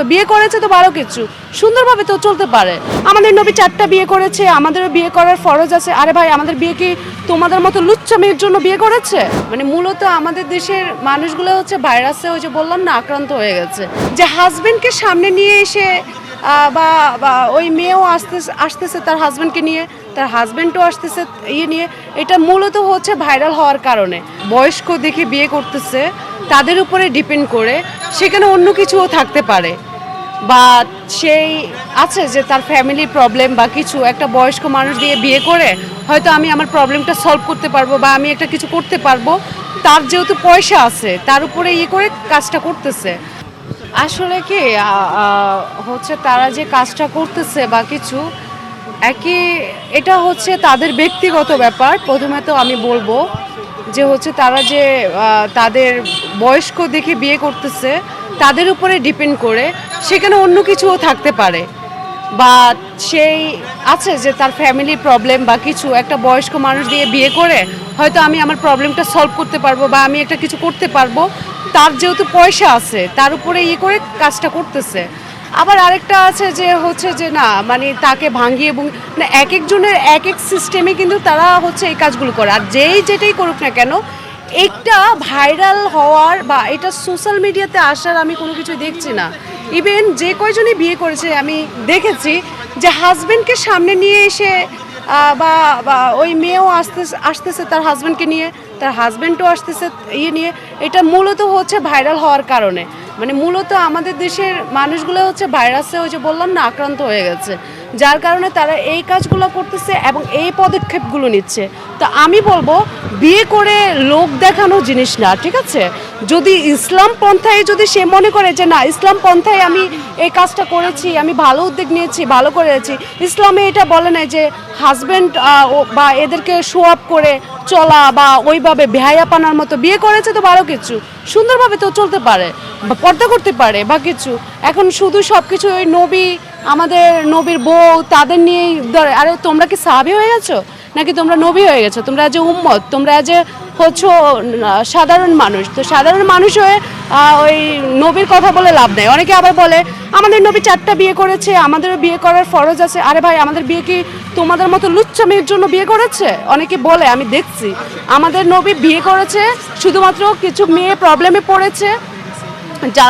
তো বিয়ে করেছে তো ভালো কিছু। সুন্দরভাবে তো চলতে পারে। আমাদের নবী চারটা বিয়ে করেছে, আমাদেরও বিয়ে করার ফরজ আছে। আরে ভাই, আমাদের বিয়ে কি তোমাদের মতো লুচ্চা মেয়ের জন্য বিয়ে করেছে? মানে মূলত আমাদের দেশের মানুষগুলো হচ্ছে ভাইরাসে ওই যে বললাম না, আক্রান্ত হয়ে গেছে। যে হাজবেন্ডকে সামনে নিয়ে এসে বা ওই মেয়েও আসতে, আসতেছে তার হাজবেন্ডকে নিয়ে, তার হাজবেন্ডও আসতেছে ইয়ে নিয়ে, এটা মূলত হচ্ছে ভাইরাল হওয়ার কারণে। বয়স্ক দেখে বিয়ে করতেছে, তাদের উপরে ডিপেন্ড করে, সেখানে অন্য কিছুও থাকতে পারে। বা সেই আছে যে তার ফ্যামিলি প্রবলেম বা কিছু, একটা বয়স্ক মানুষ দিয়ে বিয়ে করে, হয়তো আমি আমার প্রবলেমটা সলভ করতে পারব বা আমি একটা কিছু করতে পারব। তার যেহেতু পয়সা আছে, তার উপরে ইয়ে করে কাজটা করতেছে। আসলে কি হচ্ছে তারা যে কাজটা করতেছে বা কিছু, একই, এটা হচ্ছে তাদের ব্যক্তিগত ব্যাপার। প্রথমে তো আমি বলব যে হচ্ছে তারা যে তাদের বয়স্ক দেখে বিয়ে করতেছে, তাদের উপরে ডিপেন্ড করে সেখানে অন্য কিছুও থাকতে পারে। বা সেই আছে যে তার ফ্যামিলি প্রবলেম বা কিছু, একটা বয়স্ক মানুষ দিয়ে বিয়ে করে, হয়তো আমি আমার প্রবলেমটা সলভ করতে পারব বা আমি একটা কিছু করতে পারব। তার যেহেতু পয়সা আছে, তার উপরে ইয়ে করে কাজটা করতেছে। আবার আরেকটা আছে যে হচ্ছে যে না মানে তাকে ভাঙিয়ে এবং না এক একজনের এক এক সিস্টেমে কিন্তু তারা হচ্ছে এই কাজগুলো করে। আর যেই যেটাই করুক না কেন, একটা ভাইরাল হওয়ার বা এটা সোশ্যাল মিডিয়াতে আসার আমি কোনো কিছু দেখছি না। ইভেন যে কয়জনই বিয়ে করেছে, আমি দেখেছি যে হাজব্যান্ডকে সামনে নিয়ে এসে বা ওই মেয়েও আসতে, আসতেছে তার হাজব্যান্ডকে নিয়ে, তার হাজব্যান্ডও আসতেছে ইয়ে নিয়ে। এটা মূলত হচ্ছে ভাইরাল হওয়ার কারণে। মানে মূলত আমাদের দেশের মানুষগুলো হচ্ছে ভাইরাসে ওই যে বললাম না, আক্রান্ত হয়ে গেছে। যার কারণে তারা এই কাজগুলো করতেছে এবং এই পদক্ষেপগুলো নিচ্ছে। তো আমি বলব, বিয়ে করে লোক দেখানো জিনিস না, ঠিক আছে? যদি ইসলাম পন্থায় যদি সে মনে করে যে না, ইসলাম পন্থায় আমি এই কাজটা করেছি, আমি ভালো উদ্যোগ নিয়েছি, ভালো করেছি ইসলামে এটা বলে না যে হাজব্যান্ড বা এদেরকে শো আপ করে চলা বা ওইভাবে বেহায়াপানার মতো বিয়ে করেছে তো ভালো কিছু, সুন্দরভাবে তো চলতে পারে পর্দা করতে পারে বা কিছু। এখন শুধু সব কিছু ওই নবী, আমাদের নবীর বউ, তাদের নিয়েই ধরে, আরে তোমরা কি সাহাবি হয়ে গেছো? নাকি তোমরা নবী হয়ে গেছো? তোমরা যে উম্মত, তোমরা যে হচ্ছে সাধারণ মানুষ। তো সাধারণ মানুষ হয়ে ওই নবীর কথা বলে লাভ নেই। অনেকে আবার বলে, আমাদের নবী চারটা বিয়ে করেছে, আমাদেরও বিয়ে করার ফরজ আছে। আরে ভাই, আমাদের বিয়ে কি তোমাদের মতো লুচ্চা মেয়ের জন্য বিয়ে করেছে? অনেকে বলে, আমি দেখছি। আমাদের নবী বিয়ে করেছে, শুধুমাত্র কিছু মেয়ে প্রবলেমে পড়েছে, যা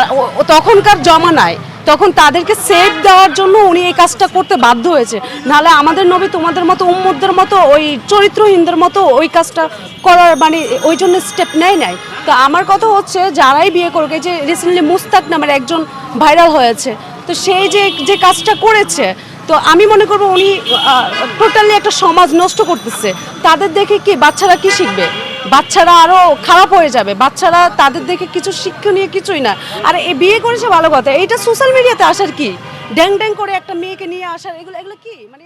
তখনকার জমানায়। তখন তাদেরকে সেফ দেওয়ার জন্য উনি এই কাজটা করতে বাধ্য হয়েছে। নাহলে আমাদের নবী তোমাদের মতো উম্মদের মতো, ওই চরিত্রহীনদের মতো ওই কাজটা করার মানে ওই জন্য স্টেপ নেয় নাই। তো আমার কথা হচ্ছে, যারাই বিয়ে করুক যে রিসেন্টলি মুস্তাক নামের একজন ভাইরাল হয়েছে, তো সেই যে যে কাজটা করেছে, তো আমি মনে করব উনি টোটালি একটা সমাজ নষ্ট করতেছে। তাদের দেখে কি বাচ্চারা কি শিখবে? বাচ্চারা আরও খারাপ হয়ে যাবে। বাচ্চারা তাদের দেখে কিছু শিক্ষা নিয়ে কিছুই না। আর এ বিয়ে করেছে ভালো কথা। এইটা সোশ্যাল মিডিয়াতে আসার কি? ড্যাং ড্যাং করে একটা মেয়েকে নিয়ে আসার, এগুলো এগুলো কি? মানে